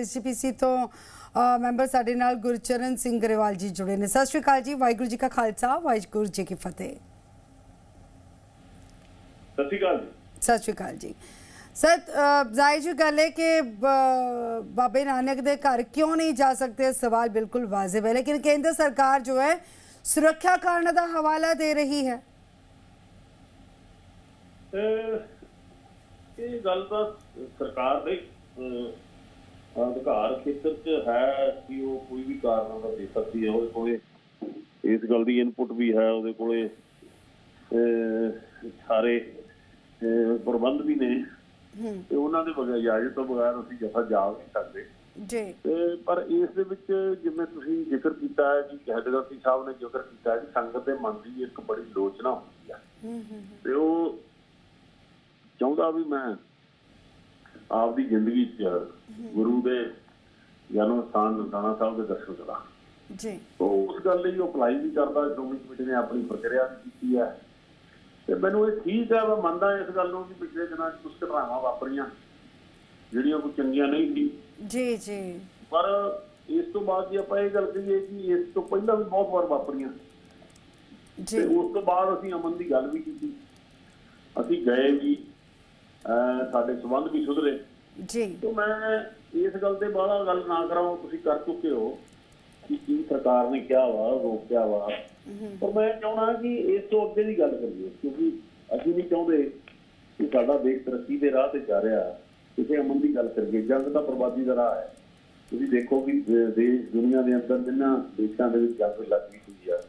SGPC ਤੋਂ member ਸਾਡੇ ਨਾਲ ਗੁਰਚਰਨ ਸਿੰਘ ਗਰੇਵਾਲ ਜੀ ਜੁੜੇ ਨੇ। ਸਤਿ ਸ਼੍ਰੀ ਅਕਾਲ ਜੀ ਵਾਹਿਗੁਰੂ ਜੀ ਕਾ ਖਾਲਸਾ ਵਾਹਿਗੁਰੂ ਜੀ ਕੀ ਫਤਿਹ। ਸਤਿ ਸ਼੍ਰੀ ਅਕਾਲ ਸਤਿ ਸ਼੍ਰੀ ਅਕਾਲ ਜੀ। ਸਰ ਜ਼ਾਹਿਰ ਜੀ ਗੱਲ ਹੈ ਕਿ ਬਾਬੇ ਨਾਨਕ ਦੇ ਘਰ ਕਿਉਂ ਨਹੀਂ ਜਾ ਸਕਦੇ? ਸਵਾਲ ਬਿਲਕੁਲ ਵਾਜਿਬ ਹੈ। ਲੇਕਿਨ ਕੇਂਦਰ ਸਰਕਾਰ ਜੋ ਹੈ ਸੁਰੱਖਿਆ ਕਾਰਨ ਦਾ ਹਵਾਲਾ ਦੇ ਰਹੀ ਹੈ। ਇਹ ਗੱਲ ਤਾਂ ਸਰਕਾਰ ਦੇ ਅਧਿਕਾਰ ਖੇਤਰ 'ਚ ਹੈ ਕਿ ਉਹ ਕੋਈ ਵੀ ਕਾਰਨ ਦਾ ਦੇ ਸਕਦੀ ਹੈ ਉਹਦੇ ਕੋਲੇ ਇਸ ਗੱਲ ਦੀ ਇਨਪੁਟ ਵੀ ਹੈ ਉਹਦੇ ਕੋਲੇ ਸਾਰੇ ਪ੍ਰਬੰਧ ਵੀ ਨੇ। ਤੇ ਉਹਨਾਂ ਦੇ ਬਗੈਰ ਇਜਾਜ਼ਤ ਤੋਂ ਬਗੈਰ ਅਸੀਂ ਜਥਾ ਜਾ ਨਹੀਂ ਸਕਦੇ। ਜੀ। ਪਰ ਇਸ ਦੇ ਵਿੱਚ ਜਿਵੇਂ ਤੁਸੀਂ ਜ਼ਿਕਰ ਕੀਤਾ ਹੈ ਕਿ ਹੈਡਗਾਸੀ ਸਾਹਿਬ ਨੇ ਜ਼ਿਕਰ ਕੀਤਾ ਹੈ ਕਿ ਸੰਗਤ ਦੇ ਮਨ ਦੀ ਇੱਕ ਬੜੀ ਲੋਚਨਾ ਹੁੰਦੀ ਹੈ ਹੂੰ ਹੂੰ। ਤੇ ਉਹ ਚਾਹੁੰਦਾ ਵੀ ਮੈਂ ਆਪਦੀ ਜ਼ਿੰਦਗੀ 'ਚ ਗੁਰੂ ਦੇ ਜਨਮ ਸਥਾਨ ਨਨਕਾਣਾ ਸਾਹਿਬ ਦੇ ਦਰਸ਼ਨ ਕਰਾਂ। ਜੀ। ਉਹ ਉਸ ਗੱਲ ਲਈ ਉਹ ਅਪਲਾਈ ਵੀ ਕਰਦਾ ਸ਼੍ਰੋਮਣੀ ਕਮੇਟੀ ਨੇ ਆਪਣੀ ਪ੍ਰਕਿਰਿਆ ਵੀ ਕੀਤੀ ਹੈ। ਤੇ ਮੈਨੂੰ ਇਹ ਠੀਕ ਹੈ ਮੈਂ ਮੰਨਦਾ ਇਸ ਗੱਲ ਨੂੰ ਕਿ ਪਿਛਲੇ ਦਿਨਾਂ 'ਚ ਕੁਝ ਘਟਨਾਵਾਂ ਵਾਪਰੀਆਂ ਜਿਹੜੀਆਂ ਕੋਈ ਚੰਗੀਆਂ ਨਹੀਂ ਸੀ। ਜੀ ਜੀ। ਪਰ ਇਸ ਤੋਂ ਬਾਅਦ ਜੇ ਆਪਾਂ ਇਹ ਗੱਲ ਕਰੀਏ ਕਿ ਇਸ ਤੋਂ ਪਹਿਲਾਂ ਵੀ ਬਹੁਤ ਵਾਰ ਵਾਪਰੀਆਂ। ਜੀ। ਉਸ ਤੋਂ ਬਾਅਦ ਅਸੀਂ ਅਮਨ ਦੀ ਗੱਲ ਵੀ ਕੀਤੀ। ਅਸੀਂ ਗਏ ਵੀ ਸਾਡੇ ਸਬੰਧ ਵੀ ਸੁਧਰੇ। ਜੀ। ਤੋਂ ਮੈਂ ਇਸ ਗੱਲ ਤੇ ਬਾਹਲਾ ਗੱਲ ਨਾ ਕਰਾਂ ਤੁਸੀਂ ਕਰ ਚੁੱਕੇ ਹੋ ਕਿ ਕੀ ਸਰਕਾਰ ਨੇ ਕਿਹਾ ਵਾ ਰੋਕਿਆ ਵਾ। ਪਰ ਮੈਂ ਚਾਹਣਾ ਕਿ ਇਸ ਤੋਂ ਅੱਗੇ ਦੀ ਗੱਲ ਕਰੀਏ ਕਿਉਂਕਿ ਅਸੀਂ ਨਹੀਂ ਚਾਹੁੰਦੇ ਕਿ ਸਾਡਾ ਦੇਸ਼ ਤਰੱਕੀ ਦੇ ਰਾਹ ਤੇ ਜਾ ਰਿਹਾ। ਕਿਸੇ ਅਮਨ ਦੀ ਗੱਲ ਕਰੀਏ ਜੰਗ ਤਾਂ ਬਰਬਾਦੀ ਦਾ ਰਾਹ ਹੈ। ਤੁਸੀਂ ਦੇਖੋ ਕਿ ਦੇਸ਼ ਦੁਨੀਆ ਦੇ ਅੰਦਰ ਜਿੰਨਾ ਦੇਸ਼ਾਂ ਦੇ ਵਿੱਚ ਜੰਗ ਲੱਗੀ ਹੋਈ ਆ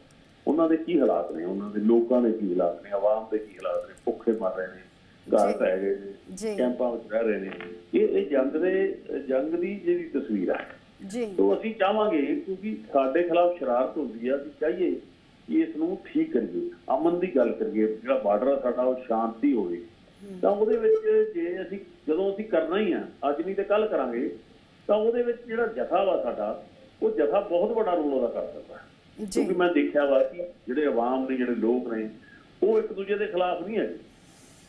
ਉਹਨਾਂ ਦੇ ਕੀ ਹਾਲਾਤ ਨੇ? ਉਹਨਾਂ ਦੇ ਲੋਕਾਂ ਦੇ ਕੀ ਹਾਲਾਤ ਨੇ? ਆਵਾਮ ਦੇ ਕੀ ਹਾਲਾਤ ਨੇ? ਭੁੱਖੇ ਮਰ ਰਹੇ ਨੇ। ਪੈ ਗਏ ਜੀ। ਕੈਂਪਾਂ ਵਿੱਚ ਰਹਿ ਰਹੇ ਨੇ। ਇਹ ਇਹ ਜੰਗ ਦੇ ਜੰਗ ਦੀ ਜਿਹੜੀ ਤਸਵੀਰ ਹੈ ਜੀ। ਤੋਂ ਅਸੀਂ ਚਾਹਾਂਗੇ ਕਿਉਂਕਿ ਸਾਡੇ ਖਿਲਾਫ ਸ਼ਰਾਰਤ ਹੁੰਦੀ ਆ ਅਸੀਂ ਚਾਹੀਏ ਕਿ ਇਸ ਨੂੰ ਠੀਕ ਕਰੀਏ ਅਮਨ ਦੀ ਗੱਲ ਕਰੀਏ ਜਿਹੜਾ ਬਾਰਡਰ ਆ ਸਾਡਾ ਉਹ ਸ਼ਾਂਤੀ ਹੋਵੇ। ਤਾਂ ਉਹਦੇ ਵਿੱਚ ਜੇ ਅਸੀਂ ਜਦੋਂ ਅਸੀਂ ਕਰਨਾ ਹੀ ਆ ਅੱਜ ਨਹੀਂ ਤੇ ਕੱਲ ਕਰਾਂਗੇ ਤਾਂ ਉਹਦੇ ਵਿੱਚ ਜਿਹੜਾ ਜਥਾ ਵਾ ਸਾਡਾ ਉਹ ਜਥਾ ਬਹੁਤ ਵੱਡਾ ਰੋਲ ਅਦਾ ਕਰ ਸਕਦਾ। ਹੈ ਜੀ। ਕਿਉਂਕਿ ਮੈਂ ਦੇਖਿਆ ਵਾ ਕਿ ਜਿਹੜੇ ਆਵਾਮ ਨੇ ਜਿਹੜੇ ਲੋਕ ਨੇ ਉਹ ਇੱਕ ਦੂਜੇ ਦੇ ਖਿਲਾਫ ਨਹੀਂ ਹੈਗੇ।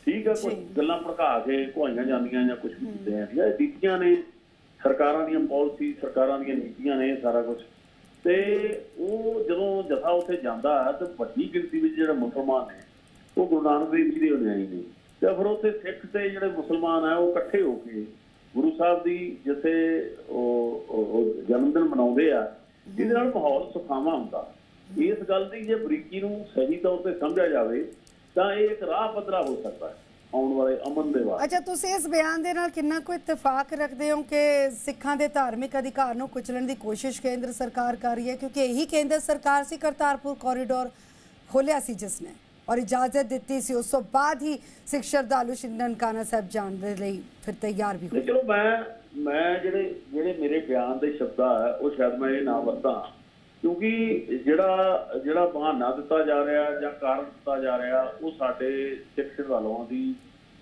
ਠੀਕ ਹੈ ਕੁਝ। ਗੱਲਾਂ ਭੜਕਾ ਕੇ ਘੁਆਈਆਂ ਜਾਂਦੀਆਂ ਜਾਂ ਕੁਝ ਹੁੰਦੇ ਆ ਇਹ ਨੀਤੀਆਂ ਨੇ ਸਰਕਾਰਾਂ ਦੀਆਂ ਪਾਲਿਸੀ ਸਰਕਾਰਾਂ ਦੀਆਂ ਨੀਤੀਆਂ ਨੇ ਸਾਰਾ ਕੁਝ ਤੇ ਉਹ ਜਦੋਂ ਜਥਾ ਉੱਥੇ ਜਾਂਦਾ ਹੈ ਤੇ ਵੱਡੀ ਗਿਣਤੀ ਵਿੱਚ ਜਿਹੜੇ ਮੁਸਲਮਾਨ ਨੇ ਉਹ ਗੁਰੂ ਨਾਨਕ ਦੇਵ ਜੀ ਦੇ ਅਨੁਯਾਈ ਨੇ। ਤੇ ਫਿਰ ਉੱਥੇ ਸਿੱਖ ਤੇ ਜਿਹੜੇ ਮੁਸਲਮਾਨ ਆ ਉਹ ਇਕੱਠੇ ਹੋ ਕੇ ਗੁਰੂ ਸਾਹਿਬ ਦੀ ਜਿੱਥੇ ਉਹ ਜਨਮ ਦਿਨ ਮਨਾਉਂਦੇ ਆ ਜਿਹਦੇ ਨਾਲ ਮਾਹੌਲ ਸੁਖਾਵਾਂ ਹੁੰਦਾ। ਇਸ ਗੱਲ ਦੀ ਜੇ ਬਰੀਕੀ ਨੂੰ ਸਹੀ ਤੌਰ ਤੇ ਸਮਝਿਆ ਜਾਵੇ ਤਾਂ ਇਹ ਇੱਕ ਰਾਹ ਪੱਧਰਾ ਹੋ ਸਕਦਾ ਹੈ ਆਉਣ ਵਾਲੇ ਅਮਨ ਦੇ ਵਾਸਤੇ। ਅੱਛਾ ਤੁਸੀਂ ਇਸ ਬਿਆਨ ਦੇ ਨਾਲ ਕਿੰਨਾ ਕੋਈ ਇਤਫਾਕ ਰੱਖਦੇ ਹੋ ਕਿ ਸਿੱਖਾਂ ਦੇ ਧਾਰਮਿਕ ਅਧਿਕਾਰ ਨੂੰ ਕੁਚਲਣ ਦੀ ਕੋਸ਼ਿਸ਼ ਕੇਂਦਰ ਸਰਕਾਰ ਕਰ ਰਹੀ ਹੈ? ਕਿਉਂਕਿ ਇਹੀ ਕੇਂਦਰ ਸਰਕਾਰ ਸੀ ਕਰਤਾਰਪੁਰ ਕੋਰੀਡੋਰ ਖੋਲਿਆ ਸੀ ਜਿਸ ਨੇ ਔਰ ਇਜਾਜ਼ਤ ਦਿੱਤੀ ਸੀ। ਉਸ ਤੋਂ ਬਾਅਦ ਹੀ ਸਿੱਖ ਸ਼ਰਧਾਲੂ ਸ਼੍ਰੀ ਨਨਕਾਣਾ ਸਾਹਿਬ ਜਾਣ ਦੇ ਲਈ ਫਿਰ ਤਿਆਰ ਵੀ ਹੋਏ ਚਲੋ ਮੈਂ ਮੈਂ ਜਿਹੜੇ ਜਿਹੜੇ ਮੇਰੇ ਬਿਆਨ ਦੇ ਸ਼ਬਦਾਂ ਉਹ ਸ਼ਾਇਦ ਮੈਂ ਇਹ ਨਾ ਵਰਤਾਂ। ਕਿਉਂਕਿ ਜਿਹੜਾ ਜਿਹੜਾ ਬਹਾਨਾ ਦਿੱਤਾ ਜਾ ਰਿਹਾ ਜਾਂ ਕਾਰਨ ਦਿੱਤਾ ਜਾ ਰਿਹਾ ਉਹ ਸਾਡੇ ਸਿੱਖ ਸ਼ਰਧਾਲੂਆਂ ਦੀ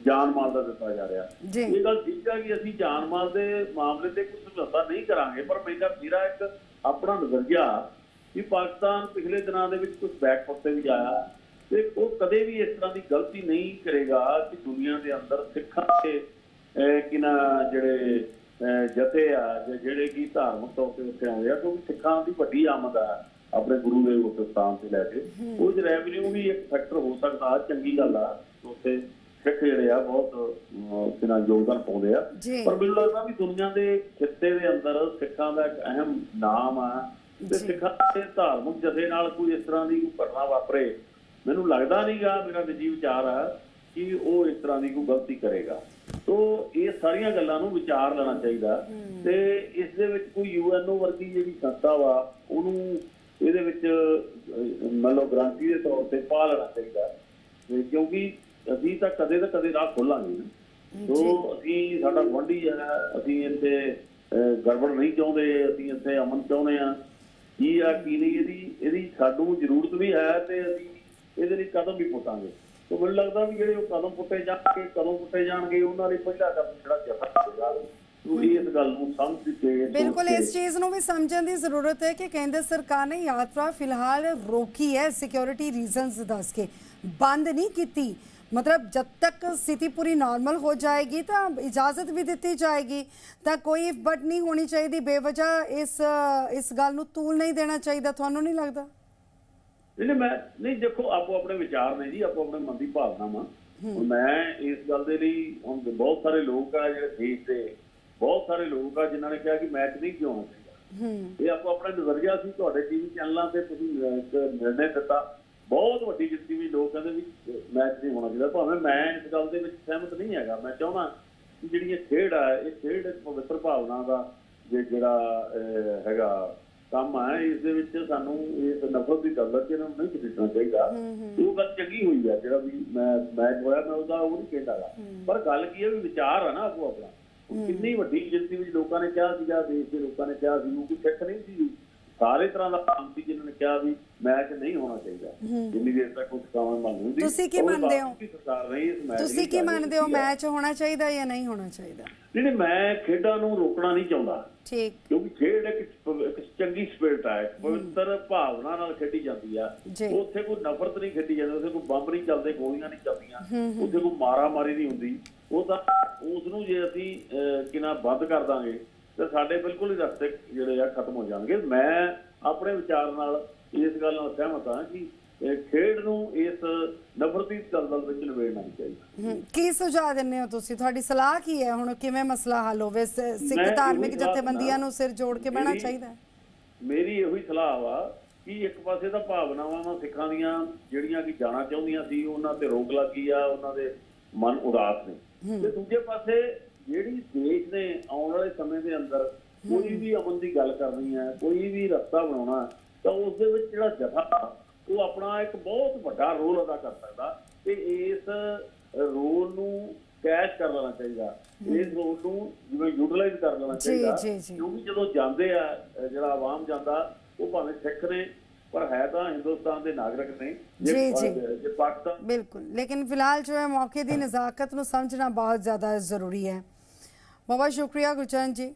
ਜਾਨ ਮਾਲ ਦਾ ਦਿੱਤਾ ਜਾ ਰਿਹਾ। ਇਹ ਗੱਲ ਠੀਕ ਹੈ ਕਿ ਅਸੀਂ ਜਾਨ ਮਾਲ ਦੇ ਮਾਮਲੇ ਤੇ ਕੁਝ ਸਮਝੌਤਾ ਨਹੀਂ ਕਰਾਂਗੇ ਪਰ ਮੇਰਾ ਮੇਰਾ ਇੱਕ ਆਪਣਾ ਨਜ਼ਰੀਆ ਕਿ ਪਾਕਿਸਤਾਨ ਪਿਛਲੇ ਦਿਨਾਂ ਦੇ ਵਿੱਚ ਕੁਝ ਬੈਕਫੁੱਟ ਤੇ ਵੀ ਆਇਆ ਤੇ ਉਹ ਕਦੇ ਵੀ ਇਸ ਤਰ੍ਹਾਂ ਦੀ ਗਲਤੀ ਨਹੀਂ ਕਰੇਗਾ ਕਿ ਦੁਨੀਆ ਦੇ ਅੰਦਰ ਸਿੱਖਾਂ ਦੇ ਅਹ, ਕਿ ਨਾ ਜਿਹੜੇ ਜਥੇ ਆ ਜਾਂ ਜਿਹੜੇ ਕੀ ਧਾਰਮਿਕ ਤੌਰ ਤੇ ਉੱਥੇ ਆਉਂਦੇ ਆ ਕਿਉਂਕਿ ਸਿੱਖਾਂ ਦੀ ਵੱਡੀ ਆਮਦ ਆ ਆਪਣੇ ਗੁਰੂ ਦੇ ਉਸ ਸਥਾਨ ਤੇ ਲੈ ਕੇ ਉਹ ਚ ਰੈਵਨਿਊ ਵੀ ਇੱਕ ਫੈਕਟਰ ਹੋ ਸਕਦਾ ਚੰਗੀ ਗੱਲ ਆ ਉੱਥੇ ਸਿੱਖ ਜਿਹੜੇ ਆ ਬਹੁਤ ਅਹ, ਕਿ ਨਾ ਯੋਗਦਾਨ ਪਾਉਂਦੇ ਆ ਜੀ। ਪਰ ਮੈਨੂੰ ਲੱਗਦਾ ਵੀ ਦੁਨੀਆ ਦੇ ਖਿੱਤੇ ਦੇ ਅੰਦਰ ਸਿੱਖਾਂ ਦਾ ਇੱਕ ਅਹਿਮ ਨਾਮ ਆ ਤੇ ਜੀ। ਸਿੱਖਾਂ ਦੇ ਧਾਰਮਿਕ ਜਥੇ ਨਾਲ ਕੋਈ ਇਸ ਤਰ੍ਹਾਂ ਦੀ ਕੋਈ ਘਟਨਾ ਵਾਪਰੇ ਮੈਨੂੰ ਲੱਗਦਾ ਨਹੀਂਗਾ ਮੇਰਾ ਨਿੱਜੀ ਵਿਚਾਰ ਆ ਕਿ ਉਹ ਇਸ ਤਰ੍ਹਾਂ ਦੀ ਕੋਈ ਗਲਤੀ ਕਰੇਗਾ ਤੋ ਇਹ ਸਾਰੀਆਂ ਗੱਲਾਂ ਨੂੰ ਵਿਚਾਰ ਲੈਣਾ ਚਾਹੀਦਾ। ਤੇ ਇਸ ਦੇ ਵਿੱਚ ਕੋਈ ਯੂਐਨਓ ਵਰਗੀ ਜਿਹੜੀ ਸੰਸਥਾ ਵਾ ਉਹਨੂੰ ਇਹਦੇ ਵਿੱਚ ਮੰਨ ਲਓ ਗ੍ਰਾਂਟੀ ਦੇ ਤੌਰ ਤੇ ਪਾ ਲੈਣਾ ਚਾਹੀਦਾ। ਕਿਉਂਕਿ ਅਸੀਂ ਤਾਂ ਕਦੇ ਤਾਂ ਕਦੇ ਰਾਹ ਖੋਲਾਂਗੇ ਤੋ ਅਸੀਂ ਸਾਡਾ ਗੁਆਂਢੀ ਹੈ ਅਸੀਂ ਇੱਥੇ ਗੜਬੜ ਨਹੀਂ ਚਾਹੁੰਦੇ ਅਸੀਂ ਇੱਥੇ ਅਮਨ ਚਾਹੁੰਦੇ ਆ। ਕੀ ਆ ਕੀ ਨਹੀਂ ਇਹਦੀ ਇਹਦੀ ਸਾਨੂੰ ਜ਼ਰੂਰਤ ਵੀ ਹੈ ਤੇ ਅਸੀਂ ਇਹਦੇ ਲਈ ਕਦਮ ਵੀ ਪੁੱਟਾਂਗੇ। ਤੇ ਮੈਨੂੰ ਲੱਗਦਾ ਵੀ ਜਿਹੜੇ ਉਹ ਕਦਮ ਪੁੱਟੇ ਜਾਣਗੇ ਕਦੋਂ ਪੁੱਟੇ ਜਾਣਗੇ, ਉਹਨਾਂ ਲਈ ਪਹਿਲਾ ਕਦਮ ਜਿਹੜਾ ਜਥਾ ਹੋਵੇਗਾ ਉਹ ਇਸ ਗੱਲ ਨੂੰ ਸਮਝ ਕੇ ਬਿਲਕੁਲ, ਇਸ ਚੀਜ਼ ਨੂੰ ਵੀ ਸਮਝਣ ਦੀ ਜ਼ਰੂਰਤ ਹੈ ਕਿ ਕੇਂਦਰ ਸਰਕਾਰ ਨੇ ਯਾਤਰਾ ਫਿਲਹਾਲ ਰੋਕੀ ਹੈ ਸਿਕਿਉਰਿਟੀ ਰੀਜ਼ਨਸ ਦੱਸ ਕੇ। ਬੰਦ ਨਹੀਂ ਕੀਤੀ। ਮਤਲਬ ਜਦ ਤੱਕ ਸਥਿਤੀ ਪੂਰੀ ਨਾਰਮਲ ਹੋ ਜਾਏਗੀ ਤਾਂ ਇਜਾਜ਼ਤ ਵੀ ਦਿੱਤੀ ਜਾਏਗੀ। ਤਾਂ ਕੋਈ ਬਟ ਨਹੀਂ ਹੋਣੀ ਚਾਹੀਦੀ। ਬੇਵਜ੍ਹਾ ਇਸ ਇਸ ਗੱਲ ਨੂੰ ਤੂਲ ਨਹੀਂ ਦੇਣਾ ਚਾਹੀਦਾ। ਤੁਹਾਨੂੰ ਨਹੀਂ ਲੱਗਦਾ? ਨਹੀਂ ਨਹੀਂ, ਮੈਂ ਨਹੀਂ ਦੇਖੋ ਆਪੋ ਆਪਣੇ ਵਿਚਾਰ ਨੇ ਜੀ ਆਪੋ ਆਪਣੇ ਮਨ ਦੀ ਭਾਵਨਾ ਵਾ। ਮੈਂ ਇਸ ਗੱਲ ਦੇ ਲਈ ਹੁਣ ਬਹੁਤ ਸਾਰੇ ਲੋਕ ਆ ਜਿਹੜੇ ਦੇਸ਼ ਦੇ ਬਹੁਤ ਸਾਰੇ ਲੋਕ ਆ ਜਿਨ੍ਹਾਂ ਨੇ ਕਿਹਾ ਕਿ ਮੈਚ ਨਹੀਂ ਕਿਉਂ ਹੋਣਾ ਚਾਹੀਦਾ ਹੂੰ। ਇਹ ਆਪੋ ਆਪਣਾ ਨਜ਼ਰੀਆ ਸੀ ਤੁਹਾਡੇ ਟੀਵੀ ਚੈਨਲਾਂ ਤੇ ਤੁਸੀਂ ਨਿਰਣੇ ਦਿੱਤਾ। ਬਹੁਤ ਵੱਡੀ ਗਿਣਤੀ ਵਿੱਚ ਲੋਕ ਕਹਿੰਦੇ ਵੀ ਮੈਚ ਨਹੀਂ ਹੋਣਾ ਚਾਹੀਦਾ। ਭਾਵੇਂ ਮੈਂ ਇਸ ਗੱਲ ਦੇ ਵਿੱਚ ਸਹਿਮਤ ਨਹੀਂ ਹੈਗਾ। ਮੈਂ ਚਾਹੁੰਦਾ ਕਿ ਜਿਹੜੀ ਇਹ ਖੇਡ ਆ ਇਹ ਖੇਡ ਇੱਕ ਪਵਿੱਤਰ ਭਾਵਨਾ ਦਾ ਜੇ ਜਿਹੜਾ ਹੈਗਾ ਕੰਮ ਆ ਇਸ ਦੇ ਵਿੱਚ ਸਾਨੂੰ ਇਸ ਨਫ਼ਰਤ ਦੀ ਗੱਲ ਕਿ ਇਹਨਾਂ ਨੂੰ ਨਹੀਂ ਖੇਡਣਾ ਚਾਹੀਦਾ। ਉਹ ਗੱਲ ਚੰਗੀ ਹੋਈ ਆ ਜਿਹੜਾ ਵੀ ਮੈਂ ਮੈਚ ਹੋਇਆ ਮੈਂ ਉਹਦਾ ਉਹ ਨਹੀਂ ਕਹਿੰਦਾਗਾ ਪਰ ਗੱਲ ਕੀ ਹੈ ਵੀ ਵਿਚਾਰ ਆ ਨਾ ਆਪੋ ਆਪਣਾ ਕਿੰਨੀ ਵੱਡੀ ਗਿਣਤੀ ਵਿੱਚ ਲੋਕਾਂ ਨੇ ਕਿਹਾ ਸੀਗਾ ਦੇਸ਼ ਦੇ ਲੋਕਾਂ ਨੇ ਕਿਹਾ ਸੀ ਉਹ ਕੋਈ ਸਿੱਖ ਨਹੀਂ ਸੀ। ਸਾਰੇ ਤਰ੍ਹਾਂ ਦਾ ਕੰਮ ਸੀ ਜਿਨ੍ਹਾਂ ਨੇ ਕਿਹਾ ਵੀ ਮੈਚ ਨਹੀਂ ਹੋਣਾ ਚਾਹੀਦਾ। ਜਿੰਨੀ ਦੇਰ ਤੱਕ ਕੁਝ ਕਾਵਾਂ ਮੰਗ ਹੁੰਦੀ ਤੁਸੀਂ ਕੀ ਮੰਨਦੇ ਹੋ? ਤੁਸੀਂ ਕੀ ਮੰਨਦੇ ਹੋ ਆ। ਮੈਚ ਹੋਣਾ ਚਾਹੀਦਾ ਜਾਂ ਨਹੀਂ ਹੋਣਾ ਚਾਹੀਦਾ? ਨਹੀਂ ਨਹੀਂ ਮੈਂ ਖੇਡਾਂ ਨੂੰ ਰੋਕਣਾ ਨਹੀਂ ਚਾਹੁੰਦਾ। ਠੀਕ। ਕਿਉਂਕਿ ਖੇਡ ਇੱਕ ਚੰਗੀ ਸਪਿਰਟ ਹੈ ਇੱਕ ਪਵਿੱਤਰ ਭਾਵਨਾ ਨਾਲ ਖੇਡੀ ਜਾਂਦੀ ਆ। ਉੱਥੇ ਕੋਈ ਨਫ਼ਰਤ ਨਹੀਂ ਖੇਡੀ ਜਾਂਦੀ ਉੱਥੇ ਕੋਈ ਬੰਬ ਨਹੀਂ ਚੱਲਦੇ ਗੋਲੀਆਂ ਨਹੀਂ ਚੱਲਦੀਆਂ ਉੱਥੇ ਕੋਈ ਮਾਰਾ ਮਾਰੀ ਨਹੀਂ ਹੁੰਦੀ। ਉਹ ਤਾਂ ਉਸ ਨੂੰ ਜੇ ਅਸੀਂ ਕਿਨਾ ਬੰਦ ਕਰ ਦਾਂਗੇ ਤੇ ਸਾਡੇ ਬਿਲਕੁਲ ਹੀ ਰਸਤੇ ਜਿਹੜੇ ਆ ਖਤਮ ਹੋ ਜਾਣਗੇ। ਮੈਂ ਆਪਣੇ ਵਿਚਾਰ ਨਾਲ ਇਸ ਗੱਲ ਨਾਲ ਸਹਿਮਤ ਹਾਂ ਕਿ ਖੇਡ ਨੂੰ ਇਸ ਨਫ਼ਰਤੀ ਦਲਦਲ ਵਿੱਚ ਨਹੀਂ ਚਾਹੀਦਾ। ਕੀ ਸੁਝਾਅ ਦਿੰਦੇ ਹੋ ਤੁਸੀਂ? ਤੁਹਾਡੀ ਸਲਾਹ ਕੀ ਹੈ? ਹੁਣ ਕਿਵੇਂ ਮਸਲਾ ਹੱਲ ਹੋਵੇ? ਸਿੱਖ ਧਾਰਮਿਕ ਜਥੇਬੰਦੀਆਂ। ਨੂੰ ਸਿਰ ਜੋੜ ਕੇ ਬਹਿਣਾ ਚਾਹੀਦਾ ਮੇਰੀ ਇਹੋ ਹੀ ਸਲਾਹ ਵਾ ਕਿ ਇੱਕ ਪਾਸੇ ਤਾਂ ਭਾਵਨਾਵਾਂ ਨਾਲ ਸਿੱਖਾਂ ਦੀਆਂ ਜਿਹੜੀਆਂ ਕਿ ਜਾਣਾ ਚਾਹੁੰਦੀਆਂ ਸੀ ਉਹਨਾਂ ਤੇ ਰੋਕ ਲੱਗੀ ਆ ਉਹਨਾਂ ਦੇ ਮਨ ਉਦਾਸ ਨੇ। ਤੇ ਦੂਜੇ ਪਾਸੇ ਜਿਹੜੀ ਦੇਸ਼ ਨੇ ਆਉਣ ਵਾਲੇ ਸਮੇਂ ਦੇ ਅੰਦਰ ਕੋਈ ਵੀ ਅਮਨ ਦੀ ਗੱਲ ਕਰਨੀ ਹੈ ਕੋਈ ਵੀ ਰਸਤਾ ਬਣਾਉਣਾ ਤਾਂ ਉਸ ਦੇ ਵਿੱਚ ਜਿਹੜਾ ਜਥਾ ਉਹ ਆਪਣਾ ਇੱਕ ਬਹੁਤ ਵੱਡਾ ਰੋਲ ਅਦਾ ਕਰ ਸਕਦਾ ਤੇ ਇਸ ਰੋਲ ਨੂੰ ਕੈਸ਼ ਕਰ ਲੈਣਾ ਚਾਹੀਦਾ ਇਸ ਰੋਲ ਨੂੰ ਜਿਵੇਂ ਯੂਟਿਲਾਈਜ਼ ਕਰ ਲੈਣਾ ਜੀ, ਚਾਹੀਦਾ ਜੀ, ਜੀ। ਕਿਉਂਕਿ ਜਦੋਂ ਜਾਂਦੇ ਆ ਅਹ ਜਿਹੜਾ ਆਵਾਮ ਜਾਂਦਾ ਉਹ ਭਾਵੇਂ ਸਿੱਖ ਨੇ ਪਰ ਹੈ ਤਾਂ ਹਿੰਦੁਸਤਾਨ ਦੇ ਨਾਗਰਿਕ ਨੇ ਜੇ ਜੀ, ਜੀ। ਜੇ ਪਾਕਿਸਤਾਨ बिल्कुल लेकिन फिलहाल जो है मौके की नज़ाकत ਨੂੰ ਸਮਝਣਾ ਬਹੁਤ ਜ਼ਿਆਦਾ ਜ਼ਰੂਰੀ ਹੈ ਬਹੁਤ ਬਹੁਤ ਸ਼ੁਕਰੀਆ ਗੁਰਚਰਨ ਜੀ